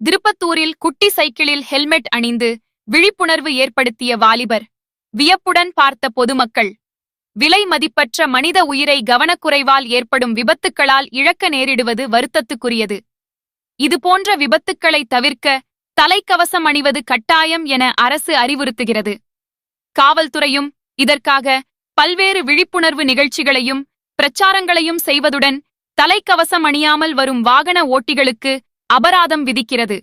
திருப்பத்தூரில் குட்டி சைக்கிளில் ஹெல்மெட் அணிந்து விழிப்புணர்வு ஏற்படுத்திய வாலிபர் வியப்புடன் பார்த்த பொதுமக்கள் விலை மதிப்பற்ற மனித உயிரை கவனக்குறைவால் ஏற்படும் விபத்துக்களால் இழக்க நேரிடுவது வருத்தத்துக்குரியது. இதுபோன்ற விபத்துக்களை தவிர்க்க தலைக்கவசம் அணிவது கட்டாயம் என அரசு அறிவுறுத்துகிறது. காவல்துறையும் இதற்காக பல்வேறு விழிப்புணர்வு நிகழ்ச்சிகளையும் பிரச்சாரங்களையும் செய்வதுடன் தலைக்கவசம் அணியாமல் வரும் வாகன ஓட்டிகளுக்கு அபராதம் விதிக்கிறது.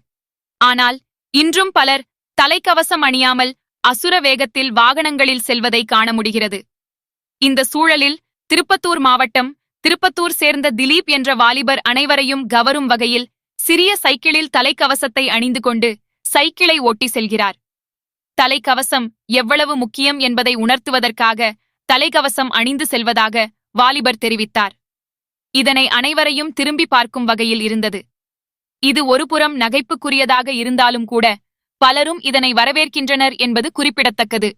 ஆனால் இன்றும் பலர் தலைக்கவசம் அணியாமல் அசுர வேகத்தில் வாகனங்களில் செல்வதை காண முடிகிறது. இந்த சூழலில் திருப்பத்தூர் மாவட்டம் திருப்பத்தூர் சேர்ந்த திலீப் என்ற வாலிபர் அனைவரையும் கவரும் வகையில் சிறிய சைக்கிளில் தலைக்கவசத்தை அணிந்து கொண்டு சைக்கிளை ஓட்டி செல்கிறார். தலைக்கவசம் எவ்வளவு முக்கியம் என்பதை உணர்த்துவதற்காக தலைக்கவசம் அணிந்து செல்வதாக வாலிபர் தெரிவித்தார். இதனை அனைவரையும் திரும்பி பார்க்கும் வகையில் இருந்தது. இது ஒருபுறம் நகைப்புக்குரியதாக இருந்தாலும் கூட பலரும் இதனை வரவேற்கின்றனர் என்பது குறிப்பிடத்தக்கது.